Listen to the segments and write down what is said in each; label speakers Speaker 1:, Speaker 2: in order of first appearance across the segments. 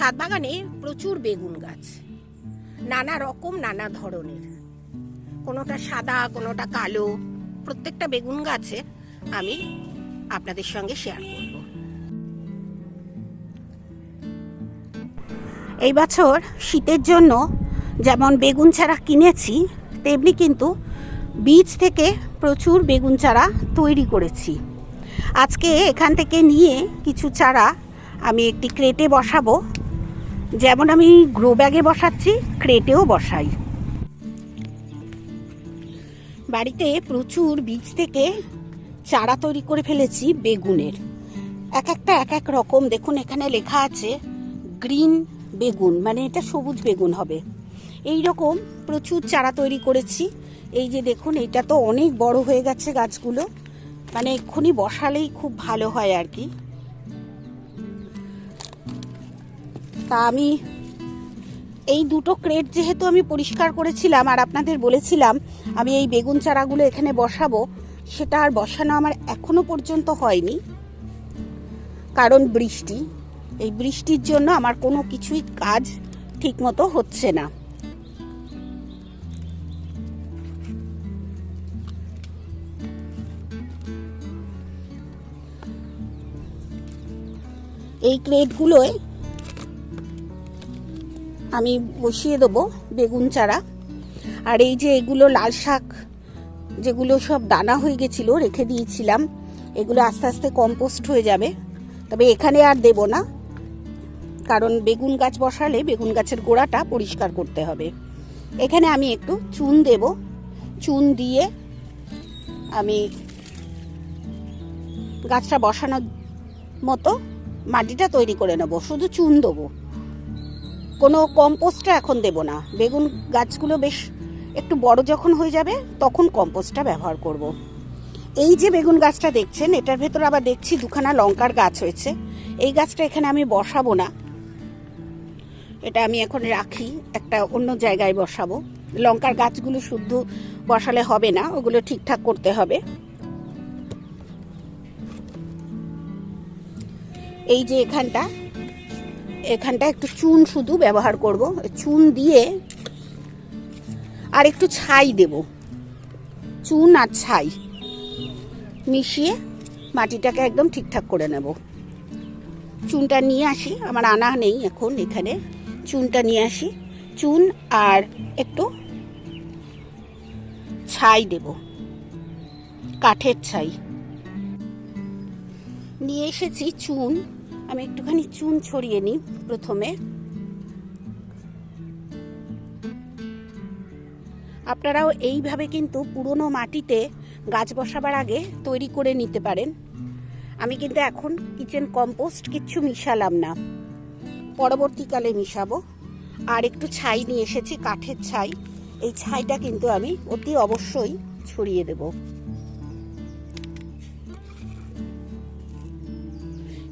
Speaker 1: ছাদ বাগানে প্রচুর বেগুন গাছ। নানা রকম, নানা ধরনের। কোনোটা সাদা, কোনোটা কালো, প্রত্যেকটা বেগুন গাছে আমি আপনাদের সঙ্গে শেয়ার করব। এই বছর শীতের জন্য যেমন বেগুন চারা কিনেছি, তেমনি কিন্তু বীজ থেকে প্রচুর বেগুন চারা তৈরি করেছি। আজকে এখান থেকে নিয়ে কিছু চারা আমি একটি ক্রেটে বসাবো। যেমন আমি গ্রো ব্যাগে বসাচ্ছি, ক্রেটেও বসাই। বাড়িতে প্রচুর বীজ থেকে চারা তৈরি করে ফেলেছি বেগুনের। এক একটা এক এক রকম, দেখুন এখানে লেখা আছে, গ্রিন বেগুন মানে এটা সবুজ বেগুন হবে। এই রকম প্রচুর চারা তৈরি করেছি। এই যে দেখুন, এটা তো অনেক বড় হয়ে গেছে গাছগুলো। মানে এক্ষুনি বসালেই খুব ভালো হয় আর কি। তা আমি এই দুটো ক্রেট যেহেতু আমি পরিষ্কার করেছিলাম আর আপনাদের বলেছিলাম, আমি এই বেগুন চারাগুলো এখানে বসাবো, সেটা আর বসানো আমার এখনও পর্যন্ত হয়নি। কারণ বৃষ্টি, এই বৃষ্টির জন্য আমার কোনো কিছুই কাজ ঠিকমতো হচ্ছে না। এই ক্রেটগুলোয় আমি বসিয়ে দেবো বেগুন চারা। আর এই যে এগুলো লাল শাক, যেগুলো সব দানা হয়ে গেছিল, রেখে দিয়েছিলাম। এগুলো আস্তে আস্তে কম্পোস্ট হয়ে যাবে। তবে এখানে আর দেব না। কারণ বেগুন গাছ বসালে বেগুন গাছের গোড়াটা পরিষ্কার করতে হবে। এখানে আমি একটু চুন দেব। চুন দিয়ে আমি গাছটা বসানোর মতো মাটিটা তৈরি করে নেব। শুধু চুন দেবো। কোনো কম্পোস্টটা এখন দেব না। বেগুন গাছগুলো বেশ একটু বড় যখন হয়ে যাবে, তখন কম্পোস্টটা ব্যবহার করব। এই যে বেগুন গাছটা দেখছেন, এটার ভেতর আবার দেখছি দুখানা লঙ্কার গাছ হয়েছে। এই গাছটা এখানে আমি বসাবো না। এটা আমি এখন রাখি, একটা অন্য জায়গায় বসাবো। লঙ্কার গাছগুলো শুদ্ধ বসালে হবে না, ওগুলো ঠিকঠাক করতে হবে। এই যে এখানটা এখানটা একটু চুন শুধু ব্যবহার করব। চুন দিয়ে আর একটু ছাই দেব। চুন আর ছাই মিশিয়ে মাটিটাকে একদম ঠিকঠাক করে নেব। চুনটা নিয়ে আসি, আমার আনা নেই এখন এখানে। চুনটা নিয়ে আসি। চুন আর একটু ছাই দেব। কাঠের ছাই। নিয়ে এসেছি চুন। আমি একটুখানি চুন ছড়িয়ে নিই প্রথমে। আপনারাও এইভাবে কিন্তু পুরনো মাটিতে গাছ বসাবার আগে তৈরি করে নিতে পারেন। আমি কিন্তু এখন কিচেন কম্পোস্ট কিচ্ছু মিশালাম না। পরবর্তীকালে মিশাবো। আর একটু ছাই নিয়ে এসেছি, কাঠের ছাই। এই ছাইটা কিন্তু আমি অতি অবশ্যই ছড়িয়ে দেবো।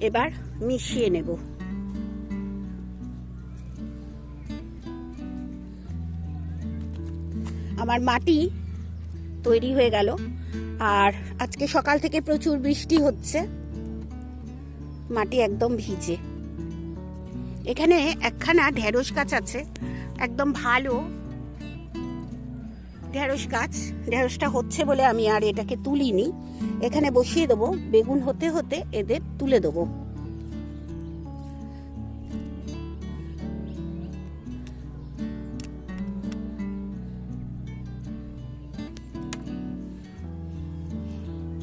Speaker 1: এবার মিশিয়ে নেব। আমার মাটি তৈরি হয়ে গেল। আর আজকে সকাল থেকে প্রচুর বৃষ্টি হচ্ছে। মাটি একদম ভিজে। এখানে একখানা ঢেঁড়স গাছ আছে, একদম ভালো ঢেঁড়স গাছ। ঢেঁড়সটা হচ্ছে বলে আমি আর এটাকে তুলিনি। এখানে বসিয়ে দেবো। বেগুন হতে হতে এদের তুলে দেবো।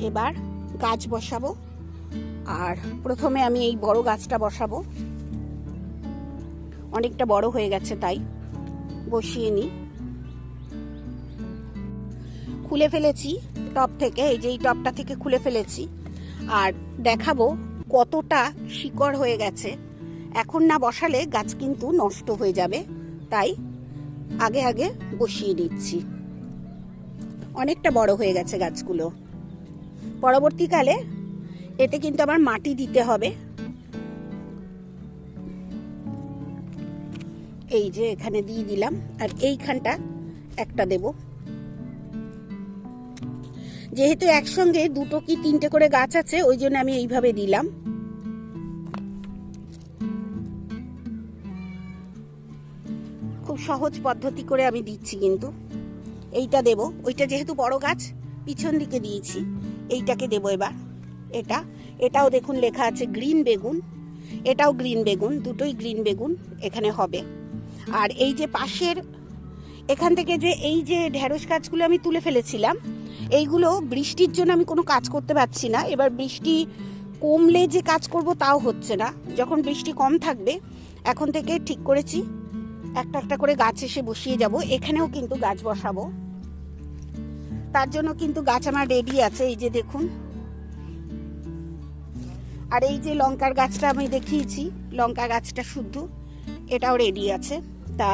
Speaker 1: এবার গাছ বসাবো। আর প্রথমে আমি এই বড় গাছটা বসাবো। অনেকটা বড় হয়ে গেছে তাই, বসিয়ে নিই। খুলে ফেলেছি টপ থেকে, এই যে এই টপটা থেকে খুলে ফেলেছি। আর দেখাবো কতটা শিকড় হয়ে গেছে। এখন না বসালে গাছ কিন্তু নষ্ট হয়ে যাবে, তাই আগে আগে বসিয়ে দিচ্ছি। অনেকটা বড় হয়ে গেছে গাছগুলো। পরবর্তীকালে এতে কিন্তু আমার মাটি দিতে হবে। এই যে এখানে দিয়ে দিলাম, আর এইখানটা একটা দেব। যেহেতু একসঙ্গে দুটো কি তিনটে করে গাছ আছে, ওই জন্য আমি এইভাবে দিলাম। খুব সহজ পদ্ধতি করে আমি দিচ্ছি কিন্তু। এইটা দেব। ওইটা যেহেতু বড় গাছ, পিছন দিকে দিয়েছি। এইটাকে দেবো এবার। এটা, এটাও দেখুন লেখা আছে গ্রিন বেগুন। এটাও গ্রিন বেগুন, দুটোই গ্রিন বেগুন এখানে হবে। আর এই যে পাশের, এখান থেকে যে এই যে ঢেঁড়স গাছগুলো আমি তুলে ফেলেছিলাম, এইগুলো বৃষ্টির জন্য আমি কোনো কাজ করতে পারছি না। এবার বৃষ্টি কমলে যে কাজ করব তাও হচ্ছে না। যখন বৃষ্টি কম থাকবে, এখন থেকে ঠিক করেছি। একটা একটা করে গাছ এসে বসিয়ে যাব। এখানেও কিন্তু গাছ বসাবো। তার জন্য কিন্তু গাছ আমার রেডি আছে, এই যে দেখুন। আর এই যে লঙ্কার গাছটা আমি দেখিয়েছি, লঙ্কা গাছটা শুদ্ধ, এটাও রেডি আছে। তা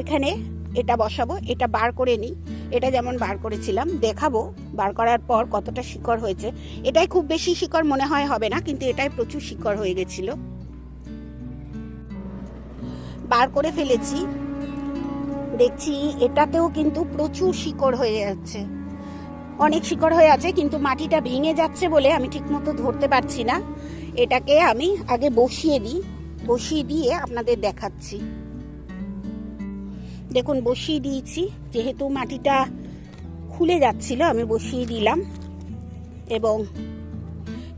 Speaker 1: এখানে এটা বসাবো, এটা বার করে নিই। এটা যেমন বার করেছিলাম, দেখাবো, বার করার পর কতটা শিকড় হয়েছে। এটাই খুব বেশি শিকড় মনে হয় হবে না, কিন্তু এটাই প্রচুর শিকড় হয়ে গেছিল। বার করে ফেলেছি। দেখছি এটাতেও কিন্তু প্রচুর শিকড় হয়ে যাচ্ছে। অনেক শিকড় হয়ে আছে, কিন্তু মাটিটা ভেঙে যাচ্ছে বলে আমি ঠিকমতো ধরতে পারছি না। এটাকে আমি আগে বসিয়ে দিই, বসিয়ে দিয়ে আপনাদের দেখাচ্ছি। দেখুন, বসিয়ে দিয়েছি, যেহেতু মাটিটা খুলে যাচ্ছিল, আমি বসিয়ে দিলাম। এবং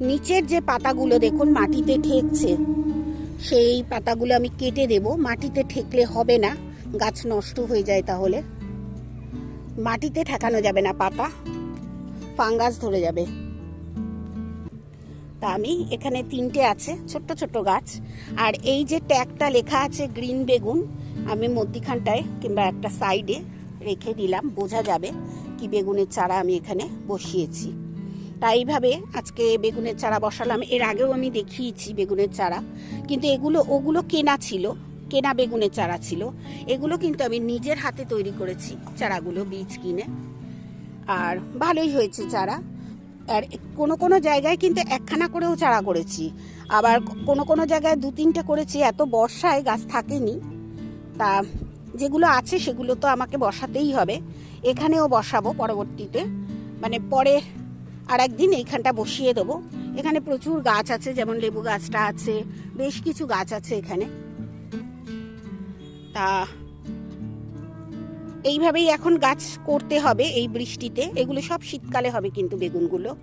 Speaker 1: নিচের যে পাতাগুলো, দেখুন, মাটিতে ঠেকছে, সেই পাতাগুলো আমি কেটে দেব। মাটিতে ঠেকলে হবে না। গাছ নষ্ট হয়ে যায় তাহলে। মাটিতে ঠেকানো যাবে না পাতা, ফাঙ্গাস ধরে যাবে। তা আমি এখানে তিনটে আছে, ছোট্ট ছোট্ট গাছ। আর এই যে ট্যাগটা লেখা আছে গ্রিন বেগুন, আমি মধ্যিখানটায় কিংবা একটা সাইডে রেখে দিলাম, বোঝা যাবে কি বেগুনের চারা আমি এখানে বসিয়েছি। তাই এইভাবে আজকে বেগুনের চারা বসালাম। এর আগেও আমি দেখিয়েছি বেগুনের চারা, কিন্তু এগুলো, ওগুলো কেনা ছিল। কেনা বেগুনের চারা ছিল। এগুলো কিন্তু আমি নিজের হাতে তৈরি করেছি, চারাগুলো বীজ কিনে। আর ভালোই হয়েছে চারা। আর কোনো কোনো জায়গায় কিন্তু একখানা করেও চারা করেছি। আবার কোনো কোনো জায়গায় দু তিনটে করেছি, এত বর্ষায় গাছ থাকেনি। তা যেগুলো আছে সেগুলো তো আমাকে বসাতেই হবে। এখানেও বসাবো পরবর্তীতে। মানে পরে আর একদিন এইখানটা বসিয়ে দেবো। এখানে প্রচুর গাছ আছে, যেমন লেবু গাছটা আছে, বেশ কিছু গাছ আছে এখানে। তা এইভাবেই এখন গাছ করতে হবে এই বৃষ্টিতে। এগুলো সব শীতকালে হবে কিন্তু বেগুনগুলো।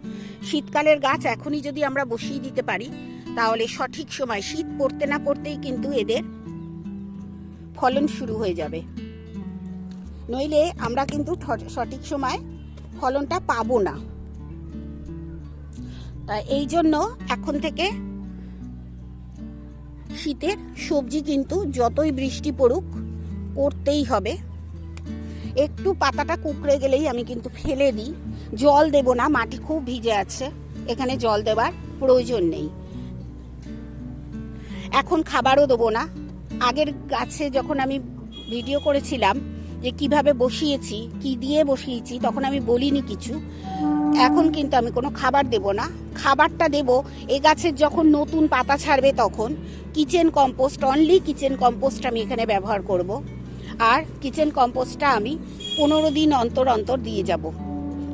Speaker 1: শীতকালের গাছ এখনই যদি আমরা বসিয়ে দিতে পারি, তাহলে সঠিক সময় শীত পড়তে না পড়তেই কিন্তু এদের ফলন শুরু হয়ে যাবে। নইলে আমরা কিন্তু সঠিক সময় ফলনটা পাবো না। তা এই জন্য এখন থেকে শীতের সবজি কিন্তু যতই বৃষ্টি পড়ুক করতেই হবে। একটু পাতাটা কুকড়ে গেলেই আমি কিন্তু ফেলে দিই। জল দেব না, মাটি খুব ভিজে আছে, এখানে জল দেবার প্রয়োজন নেই। এখন খাবারও দেবো না। আগের গাছে যখন আমি ভিডিও করেছিলাম যে কীভাবে বসিয়েছি, কি দিয়ে বসিয়েছি, তখন আমি বলিনি কিছু। এখন কিন্তু আমি কোনো খাবার দেব না। খাবারটা দেব এ গাছের যখন নতুন পাতা ছাড়বে তখন। Kitchen compost only kitchen compost আমি এখানে ব্যবহার করব। আর কিচেন কম্পোস্টটা আমি পনেরো দিন অন্তর অন্তর দিয়ে যাব।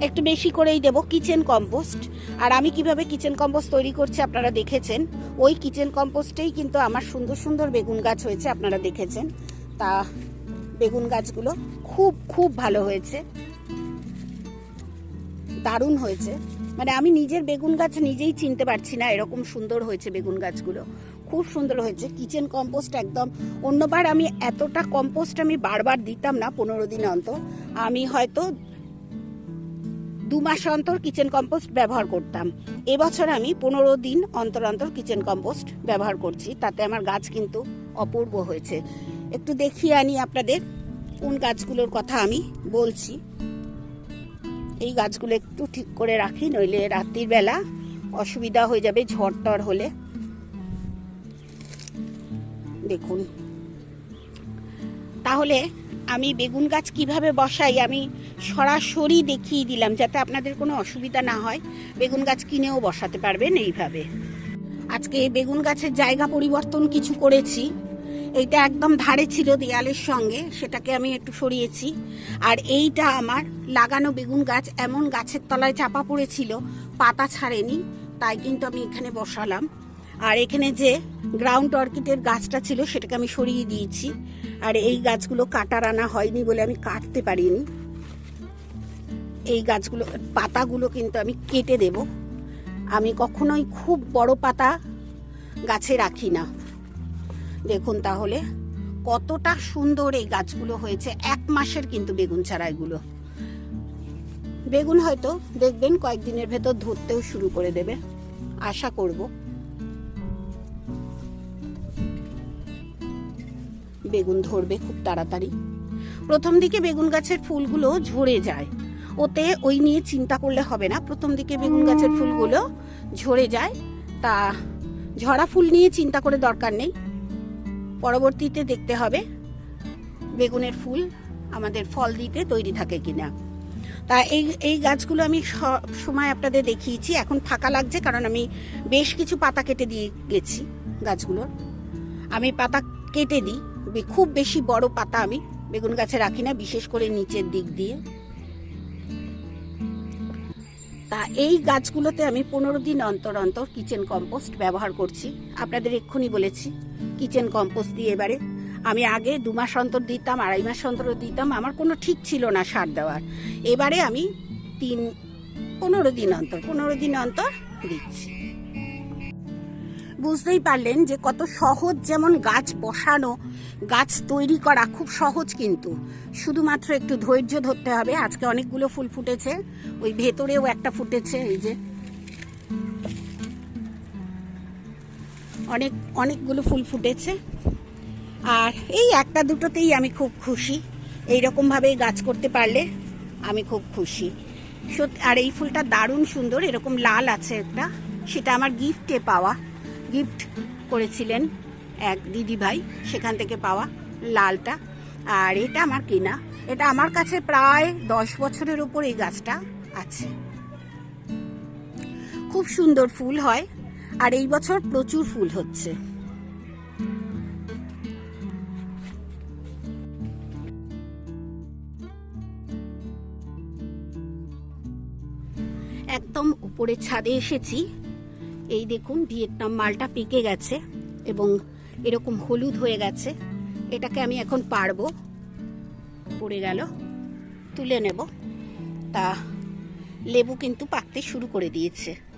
Speaker 1: একটু বেশি করেই দেব কিচেন কম্পোস্ট। আর আমি কীভাবে কিচেন কম্পোস্ট তৈরি করছি আপনারা দেখেছেন। ওই কিচেন কম্পোস্টেই কিন্তু আমার সুন্দর সুন্দর বেগুন গাছ হয়েছে, আপনারা দেখেছেন। তা বেগুন গাছগুলো খুব খুব ভালো হয়েছে। দারুণ হয়েছে। মানে আমি নিজের বেগুন গাছ নিজেই চিনতে পারছি না এরকম সুন্দর হয়েছে বেগুন গাছগুলো। খুব সুন্দর হয়েছে। কিচেন কম্পোস্ট একদম। অন্যবার আমি এতটা কম্পোস্ট আমি বারবার দিতাম না পনেরো দিন অন্তর। আমি হয়তো দু মাস অন্তর কিচেন কম্পোস্ট ব্যবহার করতাম। এবছর আমি পনেরো দিন অন্তর অন্তর কিচেন কম্পোস্ট ব্যবহার করছি। তাতে আমার গাছ কিন্তু অপূর্ব হয়েছে। একটু দেখিয়ে আনি আপনাদের কোন গাছগুলোর কথা আমি বলছি। এই গাছগুলো একটু ঠিক করে রাখি, নইলে রাত্রির বেলা অসুবিধা হয়ে যাবে, ঝড় টড় হলে। দেখুন। তাহলে আমি বেগুন গাছ কীভাবে বসাই? আমি সরাসরি দেখিয়ে দিলাম যাতে আপনাদের কোনো অসুবিধা না হয়। বেগুন গাছ কিনেও বসাতে পারবেন এইভাবে। আজকে বেগুন গাছের জায়গা পরিবর্তন কিছু করেছি। এইটা একদম ধারে ছিল দেয়ালের সঙ্গে, সেটাকে আমি একটু সরিয়েছি। আর এইটা আমার লাগানো বেগুন গাছ, এমন গাছের তলায় চাপা পড়েছিল, পাতা ছাড়েনি, তাই কিন্তু আমি এখানে বসালাম। আর এখানে যে গ্রাউন্ড অর্কিডের গাছটা ছিল, সেটাকে আমি সরিয়ে দিয়েছি। আর এই গাছগুলো কাটার আনা হয়নি বলে আমি কাটতে পারিনি। এই গাছগুলো, পাতাগুলো কিন্তু আমি কেটে দেব। আমি কখনোই খুব বড় পাতা গাছে রাখি না। দেখুন তাহলে, কতটা সুন্দর এই গাছগুলো হয়েছে, এক মাসের কিন্তু বেগুন চারা এগুলো বেগুন হয়তো দেখবেন কয়েকদিনের ভেতর ধরতেও শুরু করে দেবে, আশা করব। বেগুন ধরবে খুব তাড়াতাড়ি। প্রথম দিকে বেগুন গাছের ফুলগুলো ঝরে যায়, ওতে ওই নিয়ে চিন্তা করলে হবে না। প্রথম দিকে বেগুন গাছের ফুলগুলো ঝরে যায়, তা ঝরা ফুল নিয়ে চিন্তা করে দরকার নেই। পরবর্তীতে দেখতে হবে বেগুনের ফুল আমাদের ফল দিতে তৈরি থাকে কিনা। তা এই এই গাছগুলো আমি সব সময় আপনাদের দেখিয়েছি, এখন ফাঁকা লাগছে কারণ আমি বেশ কিছু পাতা কেটে দিয়ে গেছি গাছগুলোর। আমি পাতা কেটে দিই খুব বেশি বড় পাতা আমি বেগুন গাছে রাখি না, বিশেষ করে নিচের দিক দিয়ে। তা এই গাছগুলোতে আমি পনেরো দিন অন্তর অন্তর কিচেন কম্পোস্ট ব্যবহার করছি। আপনাদের এক্ষুনি বলেছি। কিচেন কম্পোস্ট দিয়ে এবারে আমি আগে দু মাস অন্তর দিতাম, আড়াই মাস অন্তর দিতাম, আমার কোনো ঠিক ছিল না সার দেওয়ার। এবারে আমি তিন, পনেরো দিন অন্তর, পনেরো দিন অন্তর দিচ্ছি। বুঝতেই পারলেন যে কত সহজ যেমন গাছ বসানো, গাছ তৈরি করা খুব সহজ কিন্তু। শুধুমাত্র একটু ধৈর্য ধরতে হবে, আজকে অনেকগুলো ফুল ফুটেছে, ওই ভেতরেও একটা ফুটেছে, এই যে অনেক, অনেকগুলো ফুল ফুটেছে। আর এই একটা দুটোতেই আমি খুব খুশি। এই ভাবে গাছ করতে পারলে আমি খুব খুশি। সত্যি আর এই ফুলটা দারুণ সুন্দর, এরকম লাল আছে একটা। সেটা আমার গিফটে পাওয়া। গিফট করেছিলেন এক দিদি ভাই সেখান থেকে পাওয়া লালটা। আর এটা আমার কেনা। এটা আমার কাছে প্রায় দশ বছরের উপর এই গাছটা আছে। খুব সুন্দর ফুল হয়। আর এই বছর প্রচুর ফুল হচ্ছে। একদম উপরে ছাদে এসেছি। এই দেখুন, ভিয়েতনাম মালটা পেকে গেছে এবং এরকম হলুদ হয়ে গেছে। এটাকে আমি এখন পারব পড়ে গেল, তুলে নেব। তা লেবু কিন্তু পাকতে শুরু করে দিয়েছে।